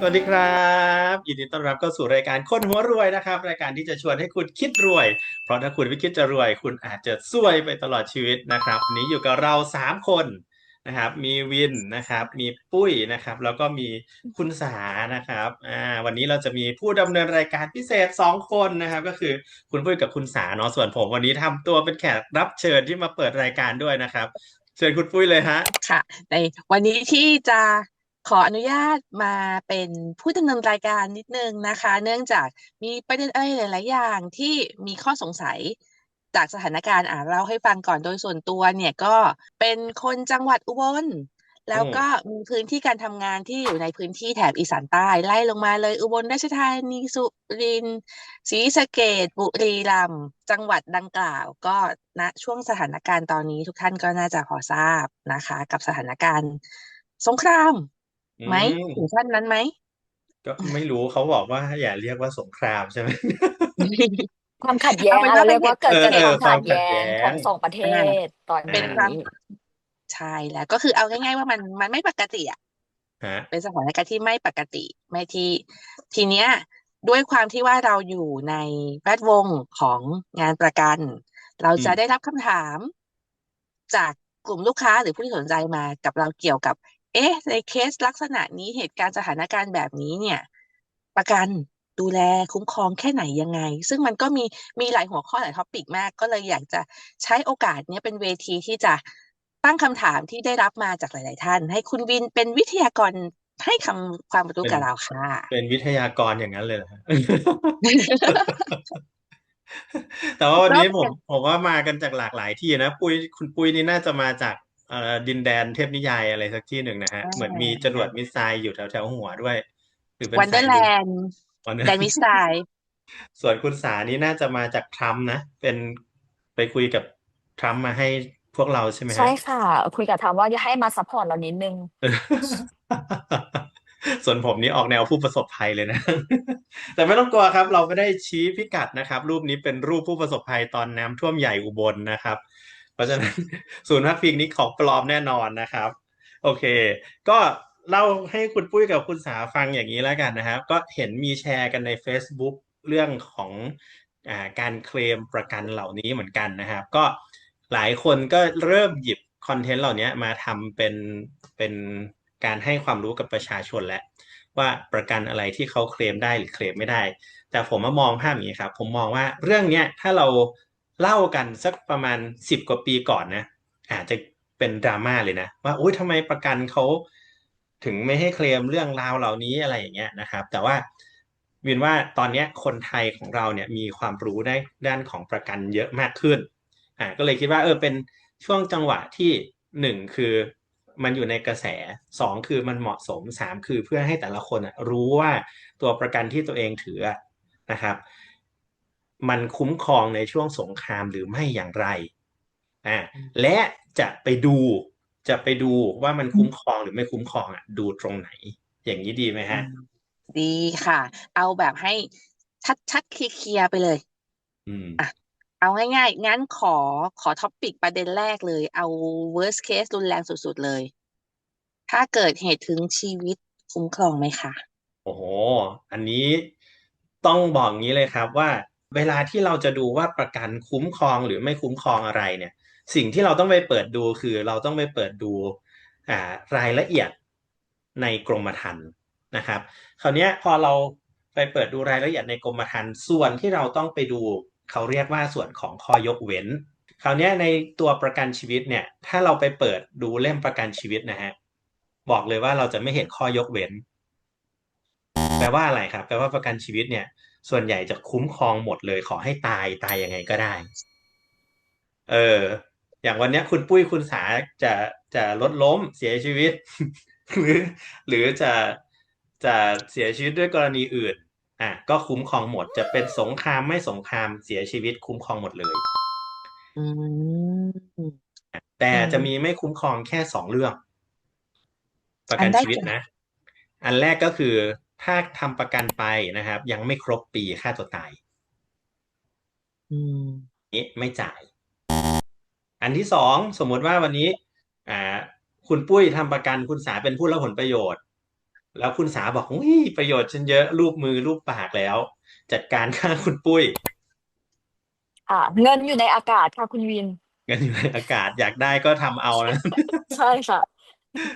สวัสดีครับยินดีต้อนรับเข้าสู่รายการคนหัวรวยนะครับ รายการที่จะชวนให้คุณคิดรวย เพราะถ้าคุณไม่คิดจะรวย คุณอาจจะซวยไปตลอดชีวิตนะครับวันนี้อยู่กับเราสามคนนะครับมีวินนะครับ มีปุ้ยนะครับ แล้วก็มีคุณสานะครับอ่าวันนี้เราจะมีผู้ดำเนินรายการพิเศษสองคนนะครับ ก็คือคุณปุ้ยกับคุณสาเนาะส่วนผม วันนี้ทำตัวเป็นแขกรับเชิญที่มาเปิดรายการด้วยนะครับ เชิญคุณปุ้ยเลยฮะค่ะในวันนี้ที่จะ ขออนุญาตมาเป็นผู้ดำเนินรายการนิดนึงนะคะ เนื่องจากมีประเด็นอะไรหลาย ๆ อย่างที่มีข้อสงสัยจากสถานการณ์อ่าเล่าให้ฟังก่อนโดยส่วนตัวเนี่ยก็เป็นคนจังหวัดอุบลแล้วก็มีพื้นที่การทำงานที่อยู่ในพื้นที่แถบอีสานใต้ไล่ลงมาเลยอุบลราชธานีสุรินทร์ศรีสะเกษบุรีรัมย์จังหวัดดังกล่าว ก็ณช่วงสถานการณ์ตอนนี้ทุกท่านก็น่าจะพอทราบนะคะ กับสถานการณ์สงคราม ไหมอืมถึงขั้นนั้นไหม ก็ไม่รู้เขาบอกว่าอย่าเรียกว่าสงครามใช่ไหม ความขัดแย้งเอาเป็นเราว่าเรียกว่าเกิดจากเออความเออขัดแย้งความขัดแย้งของสองประเทศตอนเป็นนี้ ความใช่แล้ว ก็คือเอาง่าย ๆ ว่ามันมันไม่ปกติอะ ฮะ เป็นสถานการณ์ที่ไม่ปกติ ไม่ที่ ทีเนี้ย ด้วยความที่ว่าเราอยู่ในแวดวงของงานประกัน เราจะอืมได้รับคำถาม จากกลุ่มลูกค้าหรือผู้ที่สนใจมากับเราเกี่ยวกับ เอ๊ะ ในเคสลักษณะนี้เหตุการณ์สถานการณ์แบบนี้เนี่ย ประกันดูแลคุ้มครองแค่ไหนยังไง ซึ่งมันก็มีมีหลายหัวข้อหลายท็อปิกมาก ก็เลยอยากจะใช้โอกาสเนี้ยเป็นเวทีที่จะตั้งคำถามที่ได้รับมาจากหลาย ๆ ท่าน ให้คุณวินเป็นวิทยากรให้คำความรู้กับเราค่ะ เป็นวิทยากรอย่างนั้นเลยเหรอฮะแต่ว่าวันนี้ผมผมว่ามากันจากหลากหลายที่นะ ปุ้ยคุณปุ้ยนี่น่าจะมาจากเอ่อ ดินแดนเทพนิยายอะไรสักที่หนึ่งนะฮะอ่าเหมือนมีจรวดมิสไซล์อยู่แถวแถวหัวด้วยหรือเป็นวันเดอสายร์แลลุงนด์วันเดอร์แดนมิสไซล์ส่วนคุณสานี่น่าจะมาจากทรัมป์นะ เป็นไปคุยกับทรัมป์มาให้พวกเราใช่ไหมฮะใช่ค่ะ คุยกับทามว่าจะให้มาซัพพอร์ตเรานิดนึง ส่วนผมนี่ออกแนวผู้ประสบภัยเลยนะ แต่ไม่ต้องกลัวครับ เราไม่ได้ชี้พิกัดนะครับ รูปนี้เป็นรูปผู้ประสบภัยตอนน้ำท่วมใหญ่อุบลนะครับ เพราะฉะนั้นศูนย์พักพิงนี้ของปลอมแน่นอนนะครับ โอเค ก็เล่าให้คุณปุ้ยกับคุณสาฟังอย่างนี้แล้วกันนะครับ ก็เห็นมีแชร์กันใน Facebook เรื่องของอการเคลมประกันเหล่านี้เหมือนกันนะครับ ก็หลายคนก็เริ่มหยิบคอนเทนต์เหล่านี้มาทำเป็นเป็นการให้ความรู้กับประชาชนแล้วว่าประกันอะไรที่เขาเคลมได้หรือเคลมไม่ได้ แต่ผมมามองภาพอย่างนี้ครับ ผมมองว่าเรื่องเนี้ยถ้าเรา เล่ากันสักประมาณสิบกว่าปีก่อนนะอาจจะเป็นดราม่าเลยนะว่าโอุ้ยทำไมประกันเขาถึงไม่ให้เคลมเรื่องราวเหล่านี้อะไรอย่างเงี้ยนะครับ แต่ว่าวินว่าตอนนี้คนไทยของเราเนี่ยมีความรู้ได้ด้านของประกันเยอะมากขึ้นอ่าก็เลยคิดว่าเออเป็นช่วงจังหวะที่หนึ่งคือมันอยู่ในกระแสสองคือมันเหมาะสมสามคือเพื่อให้แต่ละคนอะรู้ว่าตัวประกันที่ตัวเองถือนะครับ มันคุ้มครองในช่วงสงครามหรือไม่อย่างไรอ่าและจะไปดูจะไปดูว่ามันคุ้มครองหรือไม่คุ้มครองอะดูตรงไหน อย่างนี้ดีไหมฮะ ดีค่ะ เอาแบบให้ชัดๆเคลียร์ๆไปเลย อืมเอาง่ายๆ งั้นขอขอท็อปปิกประเด็นแรกเลย เอา worst case รุนแรงสุดๆเลย ถ้าเกิดเหตุถึงชีวิตคุ้มครองไหมคะ โอ้โห อันนี้ต้องบอกงี้เลยครับว่า เวลาที่เราจะดูว่าประกันคุ้มครองหรือไม่คุ้มครองอะไรเนี่ย สิ่งที่เราต้องไปเปิดดูคือเราต้องไปเปิดดูรายละเอียดในกรมธรรม์นะครับ คราวนี้พอเราไปเปิดดูรายละเอียดในกรมธรรม์ส่วนที่เราต้องไปดูเขาเรียกว่าส่วนของข้อยกเว้น คราวนี้ในตัวประกันชีวิตเนี่ย ถ้าเราไปเปิดดูเล่มประกันชีวิตนะฮะบอกเลยว่าเราจะไม่เห็นข้อยกเว้น แปลว่าอะไรครับ แปลว่าประกันชีวิตเนี่ย ส่วนใหญ่จะคุ้มครองหมดเลย ขอให้ตายตายยังไงก็ได้ เออ อย่างวันเนี้ยคุณปุ้ยคุณสาจะจะรถล้มเสียชีวิต หรือ หรือจะจะเสียชีวิตด้วยกรณีอื่น อะ ก็คุ้มครองหมด จะเป็นสงครามไม่สงครามเสียชีวิตคุ้มครองหมดเลยอืมแต่อืมจะมีไม่คุ้มครองแค่สองเรื่อง ประกันอันแรกชีวิตคือนะ อันแรกก็คือ ถ้าทำประกันไปนะครับ ยังไม่ครบปีค่าตัวตายอืมนี้ไม่จ่าย อันที่สองสมมุติว่าวันนี้อ่าคุณปุ้ยทำประกันคุณสาเป็นผู้รับผลประโยชน์ แล้วคุณสาบอกอุ้ยประโยชน์ฉันเยอะรูปมือรูปปากแล้ว จัดการฆ่าคุณปุ้ยค่ะเงินอยู่ในอากาศค่ะคุณวิน เงินอยู่ในอากาศอยากได้ก็ทำเอานะ ใช่ค่ะ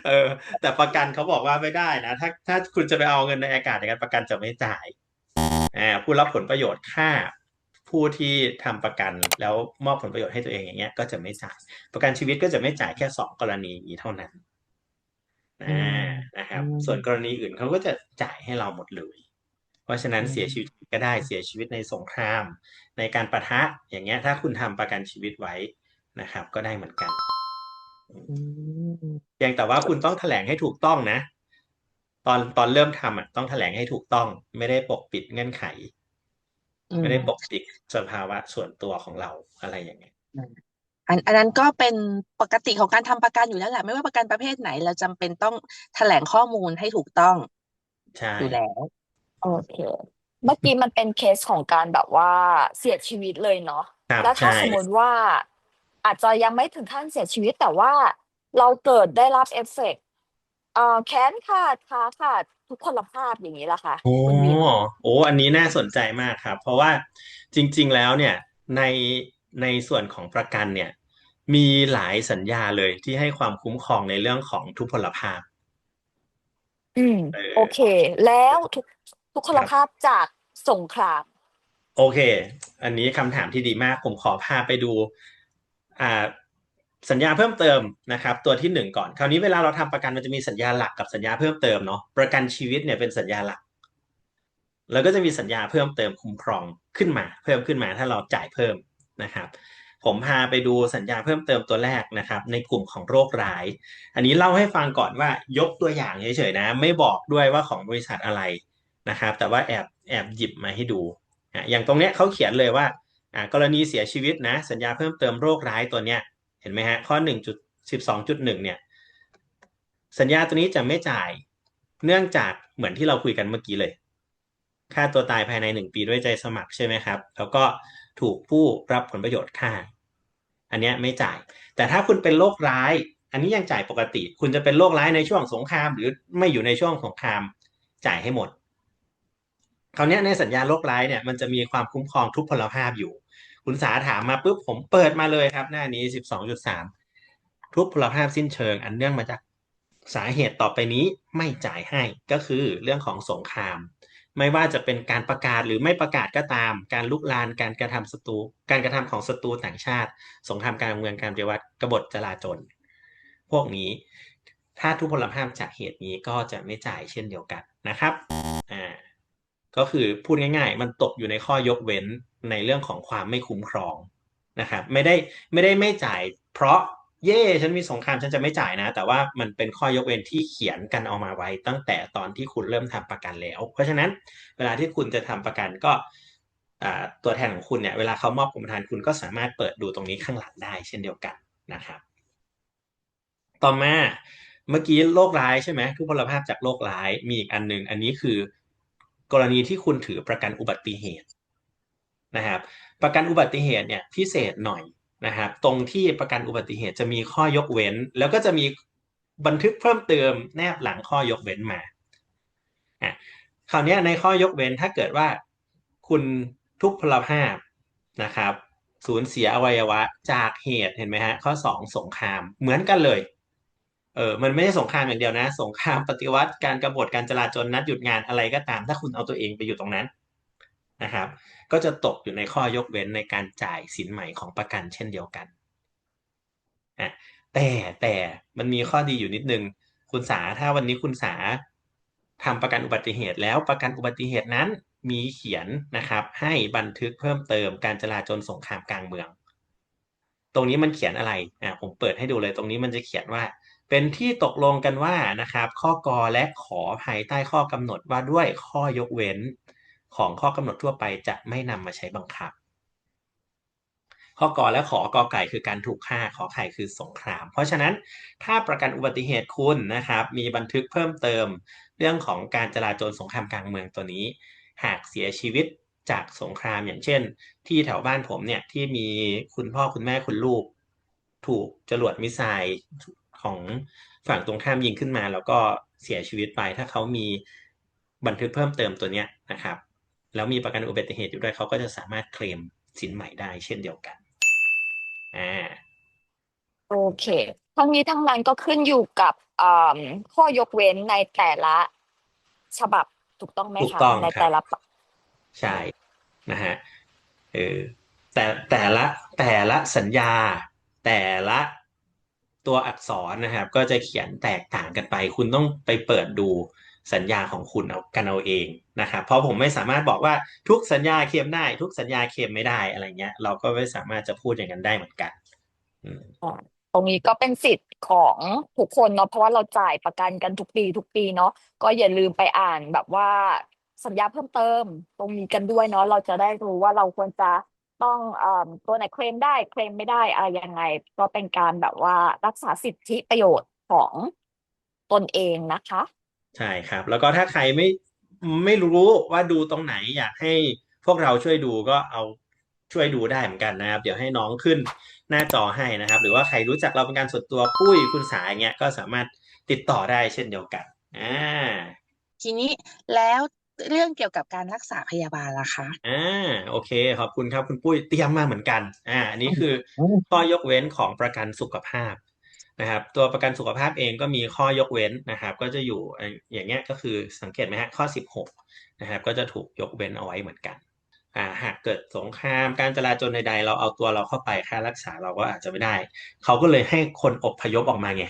เออ แต่ประกันเขาบอกว่าไม่ได้นะถ้าถ้าคุณจะไปเอาเงินในอากาศอย่างนั้นประกันจะไม่จ่ายอ่าผู้รับผลประโยชน์ค่าผู้ที่ทำประกันแล้วมอบผลประโยชน์ให้ตัวเองอย่างเงี้ยก็จะไม่จ่าย ประกันชีวิตก็จะไม่จ่ายแค่สองกรณีนี้เท่านั้นอือ่ามนะครับอืมส่วนกรณีอื่นเขาก็จะจ่ายให้เราหมดเลย เพราะฉะนั้นอืมเสียชีวิตก็ได้เสียชีวิตในสงคราม ในการปะทะอย่างเงี้ย ถ้าคุณทำประกันชีวิตไว้นะครับ ก็ได้เหมือนกันอืม เพียงแต่ว่าคุณต้องแถลงให้ถูกต้องนะ ตอนตอนเริ่มทำอะต้องแถลงให้ถูกต้อง ไม่ได้ปกปิดเงื่อนไขอืไม่มได้ปกปิดสภาวะส่วนตัวของเราอะไรอย่างเงี้ยอันอันนั้นก็เป็นปกติของการทำประกันอยู่แล้วแหละ ไม่ว่าประกันประเภทไหน เราจำเป็นต้องแถลงข้อมูลให้ถูกต้องใช่อยู่แล้วโอเค เมื่อกี้มันเป็นเคสของการแบบว่าเสียชีวิตเลยเนาะครับแล้วถ้าใช่สมมติว่า อาจจะยังไม่ถึงขั้นเสียชีวิต แต่ว่าเราเกิดได้รับเอฟเฟกต์เอ่อแขนขาดขาขาดทุกพลภาพอย่างนี้ล่ะคะโอ้คุณวินโอ้อันนี้น่าสนใจมากครับ เพราะว่าจริง ๆ แล้วเนี่ยในในส่วนของประกันเนี่ย มีหลายสัญญาเลยที่ให้ความคุ้มครองในเรื่องของทุพพลภาพอืม เออโอเค แล้วทุกทุกพคลรับ ภาพจากสงคราม โอเค อันนี้คำถามที่ดีมาก ผมขอพาไปดูอ่า สัญญาเพิ่มเติมนะครับ ตัวที่หนึ่งก่อน คราวนี้เวลาเราทำประกันมันจะมีสัญญาหลักกับสัญญาเพิ่มเติมเนาะประกันชีวิตเนี่ยเป็นสัญญาหลัก แล้วก็จะมีสัญญาเพิ่มเติมคุ้มครองขึ้นมา เพิ่มขึ้นมาถ้าเราจ่ายเพิ่มนะครับ ผมพาไปดูสัญญาเพิ่มเติมตัวแรกนะครับ ในกลุ่มของโรคร้าย อันนี้เล่าให้ฟังก่อนว่ายกตัวอย่างเฉยๆนะ ไม่บอกด้วยว่าของบริษัทอะไรนะครับ แต่ว่าแอบแอบหยิบมาให้ดูอะอย่างตรงเนี้ยเขาเขียนเลยว่า อ่ากรณีเสียชีวิตนะ สัญญาเพิ่มเติมโรคร้ายตัวเนี้ยเห็นไหมฮะข้อหนึ่งจุดสิบสองจุดหนึ่งเนี่ย สัญญาตัวนี้จะไม่จ่ายเนื่องจากเหมือนที่เราคุยกันเมื่อกี้เลยฆ่าตัวตายภายในหนึ่งปีด้วยใจสมัครใช่ไหมครับ แล้วก็ถูกผู้รับผลประโยชน์ฆ่า อันนี้ไม่จ่าย แต่ถ้าคุณเป็นโรคร้าย อันนี้ยังจ่ายปกติ คุณจะเป็นโรคร้ายในช่วงสงคราม หรือไม่อยู่ในช่วงสงครามจ่ายให้หมดคราวนี้ในสัญญาโรคร้ายเนี่ยมันจะมีความคุ้มครองทุกพลภาพอยู่ คุณสาถามมาปุ๊บผมเปิดมาเลยครับ หน้านี้สิบสองจุดสามทุกพลภาพสิ้นเชิง อันเนื่องมาจากสาเหตุต่อไปนี้ไม่จ่ายให้ก็คือเรื่องของสงคราม ไม่ว่าจะเป็นการประกาศหรือไม่ประกาศก็ตาม การลุกลานการกระทำศัตรูการกระทำของศัตรูต่างชาติ สงครามการเมืองการปฏิวัติกบฏจลาจลพวกนี้ ถ้าทุพพลภาพจากเหตุนี้ก็จะไม่จ่ายเช่นเดียวกันนะครับอ่า ก็คือพูดง่าย ๆ มันตกอยู่ในข้อยกเว้นในเรื่องของความไม่คุ้มครองนะครับไม่ได้ไม่ได้ไม่จ่าย เพราะเย่ฉันมีสงครามฉันจะไม่จ่ายนะ แต่ว่ามันเป็นข้อยกเว้นที่เขียนกันเอามาไว้ ตั้งแต่ตอนที่คุณเริ่มทำประกันแล้ว เพราะฉะนั้นเวลาที่คุณจะทำประกันก็ตัวแทนของคุณเนี่ยเวลาเขามอบกรมธรรม์คุณก็สามารถเปิดดูตรงนี้ข้างหลังได้เช่นเดียวกันนะครับ ต่อมาเมื่อกี้โรคร้ายใช่ไหมทุพพลภาพจากโรคร้ายมีอีกอันหนึ่งอันนี้คือ กรณีที่คุณถือประกันอุบัติเหตุนะครับ ประกันอุบัติเหตุเนี่ยพิเศษหน่อยนะครับ ตรงที่ประกันอุบัติเหตุจะมีข้อยกเว้น แล้วก็จะมีบันทึกเพิ่มเติมแนบหลังข้อยกเว้นมาอะคราวนี้ในข้อยกเว้นถ้าเกิดว่าคุณทุพพลภาพนะครับสูญเสียอวัยวะจากเหตุเห็นไหมฮะข้อสองสงครามเหมือนกันเลย เออมันไม่ใช่สงครามอย่างเดียวนะ สงครามปฏิวัติการกบฏการจลาจลนัดหยุดงานอะไรก็ตาม ถ้าคุณเอาตัวเองไปอยู่ตรงนั้นนะครับ ก็จะตกอยู่ในข้อยกเว้นในการจ่ายสินใหม่ของประกันเช่นเดียวกันอะแต่แต่มันมีข้อดีอยู่นิดนึง คุณสาถ้าวันนี้คุณสาทำประกันอุบัติเหตุแล้วประกันอุบัติเหตุนั้นมีเขียนนะครับ ให้บันทึกเพิ่มเติมการจลาจลสงครามกลางเมือง ตรงนี้มันเขียนอะไรอะผมเปิดให้ดูเลยตรงนี้มันจะเขียนว่า เป็นที่ตกลงกันว่านะครับ ข้อกอและขอภายใต้ข้อกำหนดว่าด้วยข้อยกเว้นของข้อกำหนดทั่วไปจะไม่นำมาใช้บังคับ ข้อกอและขอกอไก่คือการถูกฆ่าขอไข่คือสงคราม เพราะฉะนั้นถ้าประกันอุบัติเหตุคุณนะครับ มีบันทึกเพิ่มเติม เรื่องของการจลาจลสงครามกลางเมืองตัวนี้ หากเสียชีวิตจากสงครามอย่างเช่น ที่แถวบ้านผมเนี่ยที่มีคุณพ่อคุณแม่คุณลูก ถูกจรวดมิสไซล์ ของฝั่งตรงข้ามยิงขึ้นมา แล้วก็เสียชีวิตไป ถ้าเขามีบันทึกเพิ่มเติมตัวเนี้ยนะครับ แล้วมีประกันอุบัติเหตุอยู่ด้วยเขาก็จะสามารถเคลมสินใหม่ได้เช่นเดียวกันอ่าโอเค ทั้งนี้ทั้งนั้นก็ขึ้นอยู่กับอ่าข้อยกเว้นในแต่ละฉบับถูกต้องไหมถูกคะต้องในครับแต่ละปะใช่นะฮะเออแต่แต่ละแต่ละสัญญา แต่ละ ตัวอักษรนะครับ ก็จะเขียนแตกต่างกันไป คุณต้องไปเปิดดูสัญญาของคุณเอากันเอาเองนะครับเพราะผมไม่สามารถบอกว่าทุกสัญญาเคลมได้ ทุกสัญญาเคลมไม่ได้อะไรเงี้ย เราก็ไม่สามารถจะพูดอย่างนั้นได้เหมือนกันอตรงนี้ก็เป็นสิทธิ์ของทุกคนเนาะเพราะว่าเราจ่ายประกันกันทุกปีทุกปีเนาะก็อย่าลืมไปอ่านแบบว่าสัญญาเพิ่มเติม ตรงนี้กันด้วยเนาะเราจะได้รู้ว่าเราควรจะ ต้องเอ่อตัวไหนเคลมได้เคลมไม่ได้อะไรยังไง ก็เป็นการแบบว่ารักษาสิทธิประโยชน์ของตนเองนะคะ ใช่ครับ แล้วก็ถ้าใครไม่ไม่รู้ว่าดูตรงไหนอยากให้พวกเราช่วยดูก็เอาช่วยดูได้เหมือนกันนะครับ เดี๋ยวให้น้องขึ้นหน้าจอให้นะครับ หรือว่าใครรู้จักเราเป็นการส่วนตัวปุ้ยคุณสายเงี้ยก็สามารถติดต่อได้เช่นเดียวกันอ่าทีนี้แล้ว เรื่องเกี่ยวกับการรักษาพยาบาลล่ะคะอ่าโอเค ขอบคุณครับคุณปุ้ยเตรียมมาเหมือนกัน อ่าอันนี้คือข้อยกเว้นของประกันสุขภาพนะครับตัวประกันสุขภาพเองก็มีข้อยกเว้นนะครับ ก็จะอยู่อ่าอย่างเงี้ยก็คือสังเกตไหมฮะข้อ 16นะครับ ก็จะถูกยกเว้นเอาไว้เหมือนกันอ่าหากเกิดสงครามการจราจรใดๆเราเอาตัวเราเข้าไปค่ารักษาเราก็อาจจะไม่ได้ เขาก็เลยให้คนอพยพออกมาไง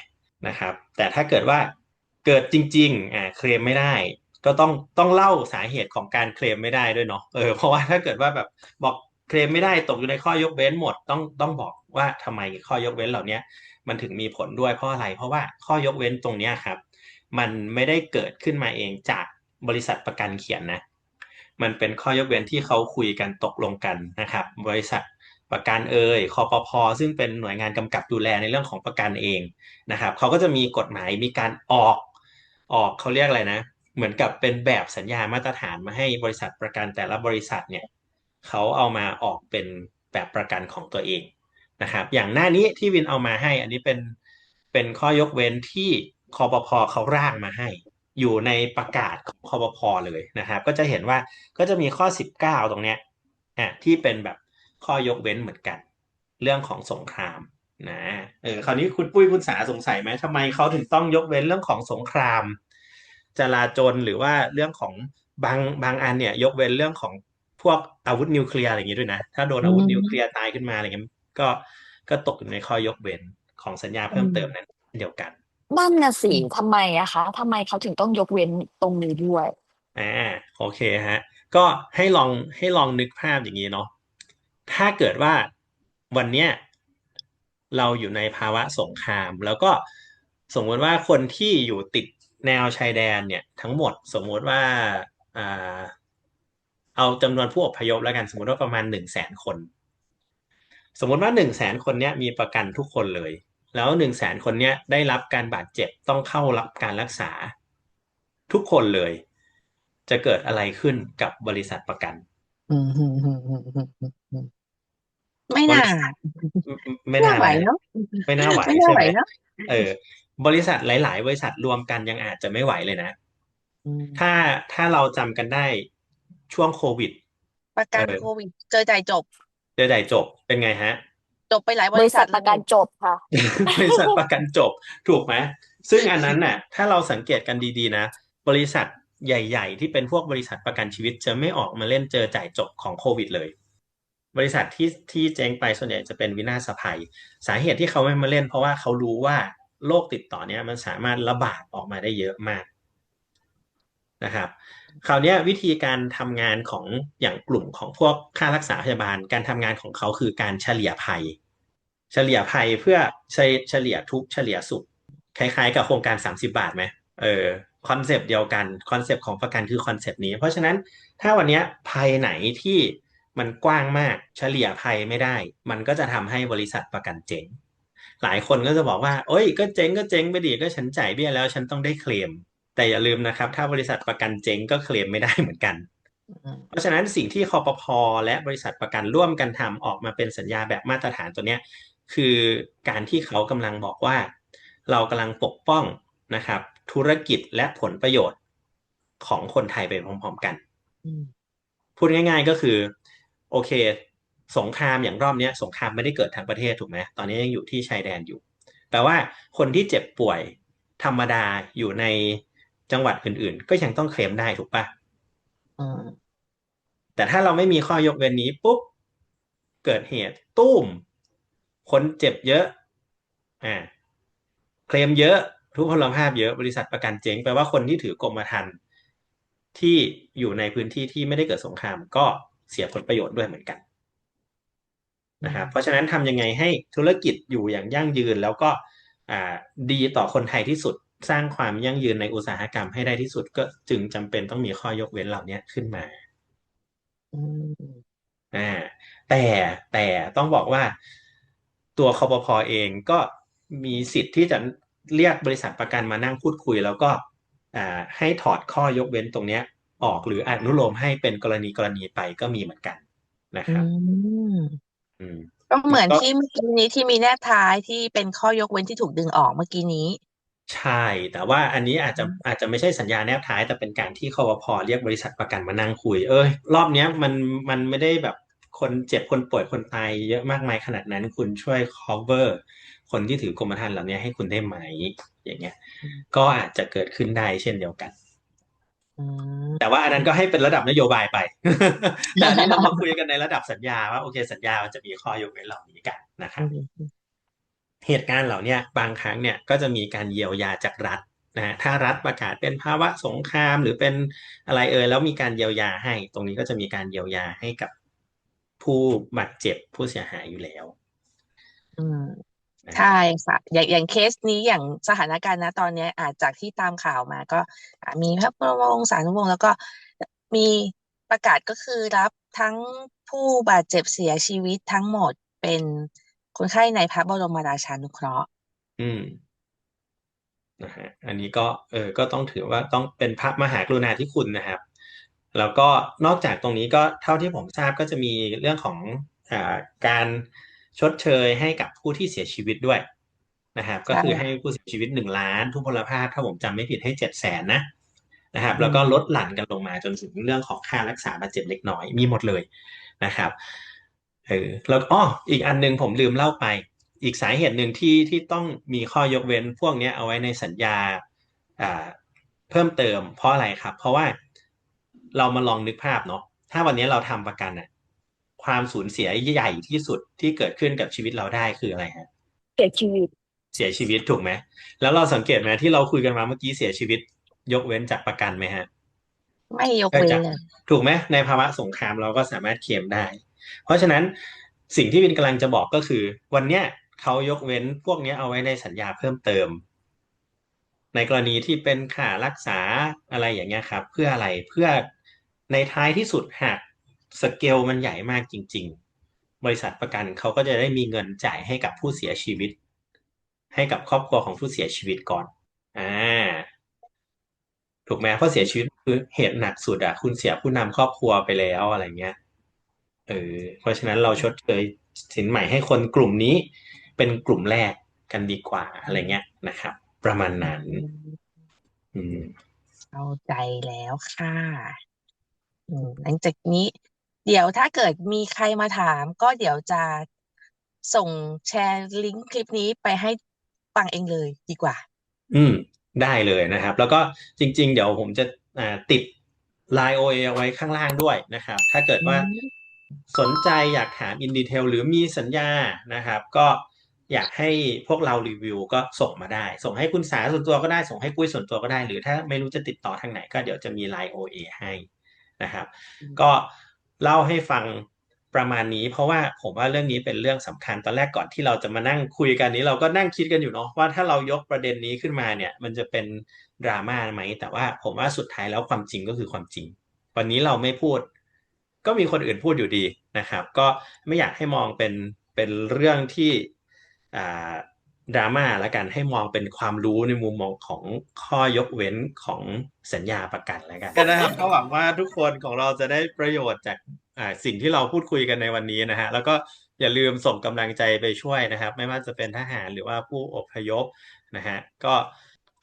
นะครับ แต่ถ้าเกิดว่าเกิดจริงๆอ่าเคลมไม่ได้ ก็ต้องต้องเล่าสาเหตุของการเคลมไม่ได้ด้วยเนาะเออเพราะว่าถ้าเกิดว่าแบบบอกเคลมไม่ได้ตกอยู่ในข้อยกเว้นหมดต้องต้องบอกว่าทำไมข้อยกเว้นเหล่านี้มันถึงมีผลด้วยเพราะอะไร เพราะว่าข้อยกเว้นตรงนี้ครับ มันไม่ได้เกิดขึ้นมาเองจากบริษัทประกันเขียนนะ มันเป็นข้อยกเว้นที่เขาคุยกันตกลงกันนะครับ บริษัทประกันเอ่ยคอปพซึ่งเป็นหน่วยงานกำกับดูแลในเรื่องของประกันเองนะครับเขาก็จะมีกฎหมายมีการออกออกเขาเรียกอะไรนะ เหมือนกับเป็นแบบสัญญามาตรฐานมาให้บริษัทประกันแต่ละบริษัทเนี่ยเขาเอามาออกเป็นแบบประกันของตัวเองนะครับ อย่างหน้านี้ที่วินเอามาให้ อันนี้เป็นเป็นข้อยกเว้นที่คอปพเขาร่างมาให้ อยู่ในประกาศของคอปพเลยนะครับ ก็จะเห็นว่าก็จะมีข้อ 19 ตรงเนี้ยอะที่เป็นแบบข้อยกเว้นเหมือนกัน เรื่องของสงครามนะเออคราวนี้คุณปุ้ยคุณสาสงสัยไหมทำไมเขาถึงต้องยกเว้นเรื่องของสงคราม จลาจลหรือว่าเรื่องของบางบางอันเนี่ย ยกเว้นเรื่องของพวกอาวุธนิวเคลียร์อะไรอย่างนี้ด้วยนะ ถ้าโดนอาวุธอืมนิวเคลียร์ตายขึ้นมาอะไรเงี้ยก็ก็ตกอยู่ในข้อยกเว้นของสัญญาเพิ่มเติมนั้นเดียวกันนั่นน่ะสิทำไมอะคะทำไมเขาถึงต้องยกเว้นตรงนี้ด้วยอ่าโอเคฮะ ก็ให้ลองให้ลองนึกภาพอย่างนี้เนาะถ้าเกิดว่าวันเนี้ยเราอยู่ในภาวะสงคราม แล้วก็สมมติว่าคนที่อยู่ติด แนวชายแดนเนี่ยทั้งหมดสมมติว่าอ่าเอาจำนวนผู้อพยพแล้วกันสมมติว่าประมาณหนึ่งแสนคน สมมติว่าหนึ่งแสนคนเนี้ยมีประกันทุกคนเลย แล้วหนึ่งแสนคนเนี้ยได้รับการบาดเจ็บต้องเข้ารับการรักษา ทุกคนเลย จะเกิดอะไรขึ้นกับบริษัทประกันอืมอืมอืมอืมอืมอืมอืมไม่น่าไม่น่าไหวไหวเนาะไม่น่าไหวไม่น่าใช่ไหไหวมเนาะเออ บริษัทหลาย ๆ บริษัทรวมกันยังอาจจะไม่ไหวเลยนะอืมถ้าถ้าเราจำกันได้ช่วงโควิด ประกันเออ โควิด เจอจ่ายจบ เจอใหญ่จบเป็นไงฮะ จบไปหลายบบริริษัษัททประกันเลยจบค่ะ บริษัทประกันจบถูกไหมซึ่งอันนั้นน่ะ ถ้าเราสังเกตกันดีๆนะ บริษัทใหญ่ๆ ที่เป็นพวกบริษัทประกันชีวิตจะไม่ออกมาเล่นเจอจ่ายจบของโควิดเลย บริษัทที่ที่เจ๊งไปส่วนใหญ่จะเป็นวินาศภัย สาเหตุที่เขาไม่มาเล่นเพราะว่าเขารู้ว่า โรคติดต่อเนี้ยมันสามารถระบาดออกมาได้เยอะมากนะครับคราวนี้วิธีการทำงานของอย่างกลุ่มของพวกค่ารักษาพยาบาลการทำงานของเขาคือการเฉลี่ยภัย เฉลี่ยภัยเพื่อเฉลี่ยทุกเฉลี่ยสุขคล้ายๆ กับโครงการ 30 บาทไหมเออคอนเซปต์เดียวกันคอนเซปต์ของประกันคือคอนเซปต์นี้ เพราะฉะนั้นถ้าวันนี้ภัยไหนที่มันกว้างมากเฉลี่ยภัยไม่ได้ มันก็จะทำให้บริษัทประกันเจ๊ง หลายคนก็จะบอกว่าโอ้ยก็เจ๊งก็เจ๊งไปดิก็ฉันจ่ายเบี้ยแล้ว ฉันต้องได้เคลม แต่อย่าลืมนะครับ ถ้าบริษัทประกันเจ๊งก็เคลมไม่ได้เหมือนกันอืมเพราะฉะนั้นสิ่งที่คอปพและบริษัทประกันร่วมกันทำออกมาเป็นสัญญาแบบมาตรฐานตัวเนี้ยคือการที่เขากำลังบอกว่า เรากำลังปกป้องนะครับ ธุรกิจและผลประโยชน์ของคนไทยไปพร้อมๆกันอืมพูดง่าย ๆก็คือ โอเค สงครามอย่างรอบเนี้ยสงครามไม่ได้เกิดทางประเทศถูกไหมตอนนี้ยังอยู่ที่ชายแดนอยู่แปลว่าคนที่เจ็บป่วยธรรมดาอยู่ในจังหวัดอื่น ๆ ก็ยังต้องเคลมได้ถูกปะอืมแต่ถ้าเราไม่มีข้อยกเว้นนี้ปุ๊บเกิดเหตุตุ้ม คนเจ็บเยอะ อ่า เคลมเยอะ ทุพพลภาพเยอะบริษัทประกันเจ๊งแปลว่าคนที่ถือกรมธรรม์ที่อยู่ในพื้นที่ที่ไม่ได้เกิดสงคราม ก็เสียผลประโยชน์ด้วยเหมือนกัน นะครับเพราะฉะนั้นทำยังไงให้ธุรกิจอยู่อย่างยั่งยืน แล้วก็อ่าดีต่อคนไทยที่สุดสร้างความยั่งยืนในอุตสาหกรรมให้ได้ที่สุดก็จึงจำเป็นต้องมีข้อยกเว้นเหล่านี้ขึ้นมาอืมอ่าแต่แต่ต้องบอกว่าตัวคปพเองก็มีสิทธิ์ที่จะเรียกบริษัทประกันมานั่งพูดคุย แล้วก็อ่าให้ถอดข้อยกเว้นตรงเนี้ยออกหรืออนุโลมให้เป็นกรณีกรณีไปก็มีเหมือนกันนะคอืรับม อืม ก็เหมือนก็ ที่เมื่อกี้นี้ที่มีแนบท้ายที่เป็นข้อยกเว้นที่ถูกดึงออกเมื่อกี้นี้ ใช่ แต่ว่าอันนี้อาจจะอาจจะไม่ใช่สัญญาแนบท้าย แต่เป็นการที่คปพเรียกบริษัทประกันมานั่งคุย เอ้ยรอบเนี้ยมันมันไม่ได้แบบคนเจ็บคนป่วยคนตายเยอะมากมายขนาดนั้นคุณช่วย cover คนที่ถือกรมธรรม์เหล่านี้ให้คุณได้ไหมอย่างเงี้ย ก็อาจจะเกิดขึ้นได้เช่นเดียวกันอืม แต่ว่าอันนั้นก็ให้เป็นระดับนโยบายไป แต่อันนี้เรามาคุยกันในระดับสัญญาว่าโอเคสัญญามันจะมีข้อยกเว้นเหล่านี้กันนะครับเหตุการณ์เหล่าเนี้ยบางครั้งเนี่ยก็จะมีการเยียวยาจากรัฐนะฮะถ้ารัฐประกาศเป็นภาวะสงครามหรือเป็นอะไรเอ่ยแล้วมีการเยียวยาให้ ตรงนี้ก็จะมีการเยียวยาให้กับผู้บาดเจ็บผู้เสียหายอยู่แล้วอืมนะ ใช่ค่ะอย่างอย่างเคสนี้อย่างสถานการณ์นะตอนเนี้ยอาจจากที่ตามข่าวมาก็อ่ามีพระบรมวงศานุวงศ์แล้วก็มีประกาศก็คือรับทั้งผู้บาดเจ็บเสียชีวิตทั้งหมดเป็นคนไข้ในพระบรมราชานุเคราะห์ อืมนะฮะอันนี้ก็เออก็ต้องถือว่าต้องเป็นพระมหากรุณาธิคุณนะครับ แล้วก็นอกจากตรงนี้ก็เท่าที่ผมทราบก็จะมีเรื่องของอ่าการ ชดเชยให้กับผู้ที่เสียชีวิตด้วยนะครับ ก็คือให้ผู้เสียชีวิตหนึ่งล้านทุพพลภาพถ้าผมจำไม่ผิดให้เจ็ดแสนนะนะครับ แล้วก็ลดหลั่นกันลงมาจนถึงเรื่องของค่ารักษาบาดเจ็บเล็กน้อยมีหมดเลยนะครับเออแล้วอ้ออีกอันหนึงผมลืมเล่าไป อีกสาเหตุหนึ่งที่ที่ต้องมีข้อยกเว้นพวกเนี้ยเอาไว้ในสัญญาอ่าเพิ่มเติมเพราะอะไรครับ เพราะว่าเรามาลองนึกภาพเนาะถ้าวันนี้เราทำประกันอะ ความสูญเสียใหญ่ที่สุดที่เกิดขึ้นกับชีวิตเราได้คืออะไรฮะเสียชีวิต เสียชีวิตถูกไหมแล้วเราสังเกตไหมที่เราคุยกันมาเมื่อกี้เสียชีวิต ยกเว้นจากประกันไหมฮะไม่ยกเว้นเลยถูกไหมในภาวะสงครามเราก็สามารถเคลมได้ เพราะฉะนั้นสิ่งที่วินกำลังจะบอกก็คือ วันเนี้ยเขายกเว้นพวกเนี้ยเอาไว้ในสัญญาเพิ่มเติม ในกรณีที่เป็นค่ารักษาอะไรอย่างเงี้ยครับ เพื่ออะไรเพื่อในท้ายที่สุดหาก สเกลมันใหญ่มากจริง ๆ บริษัทประกันเขาก็จะได้มีเงินจ่ายให้กับผู้เสียชีวิต ให้กับครอบครัวของผู้เสียชีวิตก่อน อ่า ถูกไหมเพราะเสียชีวิตคือเหตุหนักสุดอะคุณเสียผู้นำครอบครัวไปแล้วอะไรเงี้ย เออ เพราะฉะนั้นเราชดเชยสินใหม่ให้คนกลุ่มนี้ เป็นกลุ่มแรกกันดีกว่าอะไรเงี้ยนะครับ ประมาณนั้น อืม เข้าใจแล้วค่ะอืมหลังจากนี้ เดี๋ยวถ้าเกิดมีใครมาถาม ก็เดี๋ยวจะส่งแชร์ลิงก์คลิปนี้ไปให้ฟังเองเลยดีกว่า อืม ได้เลยนะครับ แล้วก็จริง ๆ เดี๋ยวผมจะอ่าติด Line OA เอาไว้ข้างล่างด้วยนะครับ ถ้าเกิดว่าอืมสนใจอยากถามอินดีเทลหรือมีสัญญานะครับ ก็อยากให้พวกเรารีวิวก็ส่งมาได้ ส่งให้คุณสาส่วนตัวก็ได้ ส่งให้ปุ้ยส่วนตัวก็ได้ หรือถ้าไม่รู้จะติดต่อทางไหนก็เดี๋ยวจะมี Line OA ให้นะครับ ก็ เล่าให้ฟังประมาณนี้ เพราะว่าผมว่าเรื่องนี้เป็นเรื่องสำคัญตอนแรกก่อนที่เราจะมานั่งคุยกันนี้ เราก็นั่งคิดกันอยู่เนาะว่าถ้าเรายกประเด็นนี้ขึ้นมาเนี่ย มันจะเป็นดราม่าไหมแต่ว่าผมว่าสุดท้ายแล้วความจริงก็คือความจริง วันนี้เราไม่พูด ก็มีคนอื่นพูดอยู่ดีนะครับ ก็ไม่อยากให้มองเป็นเป็นเรื่องที่อ่า ดราม่าแล้วกันให้มองเป็นความรู้ในมุมมองของข้อยกเว้นของสัญญาประกันแล้วกันนะครับก็หวังว่าทุกคนของเราจะได้ประโยชน์จากสิ่งที่เราพูดคุยกันในวันนี้นะฮะแล้วก็อย่าลืมส่งกำลังใจไปช่วยนะครับ ไม่ว่าจะเป็นทหารหรือว่าผู้อพยพนะฮะก็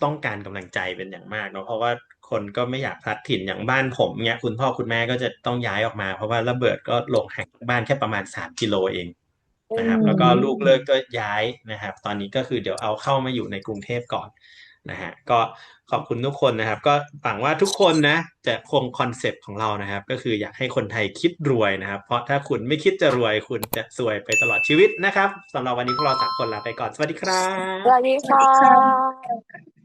ต้องการกำลังใจเป็นอย่างมากเนาะเพราะว่าคนก็ไม่อยากพลัดถิ่นอย่างบ้านผมเนี้ยคุณพ่อคุณแม่ก็จะต้องย้ายออกมา เพราะว่าระเบิดก็ลงห่างบ้านแค่ประมาณสามกิโลเอง นะครับแล้วก็ลูกเลิกก็ย้ายนะครับ ตอนนี้ก็คือเดี๋ยวเอาเข้ามาอยู่ในกรุงเทพก่อนนะฮะก็ขอบคุณทุกคนนะครับ ก็หวังว่าทุกคนนะ จะคงคอนเซปต์ของเรานะครับ ก็คืออยากให้คนไทยคิดรวยนะครับ เพราะถ้าคุณไม่คิดจะรวยคุณจะซวยไปตลอดชีวิตนะครับสำหรับวันนี้พวกเราสามคนลาไปก่อนสวัสดีครับสวัสดีค่ะ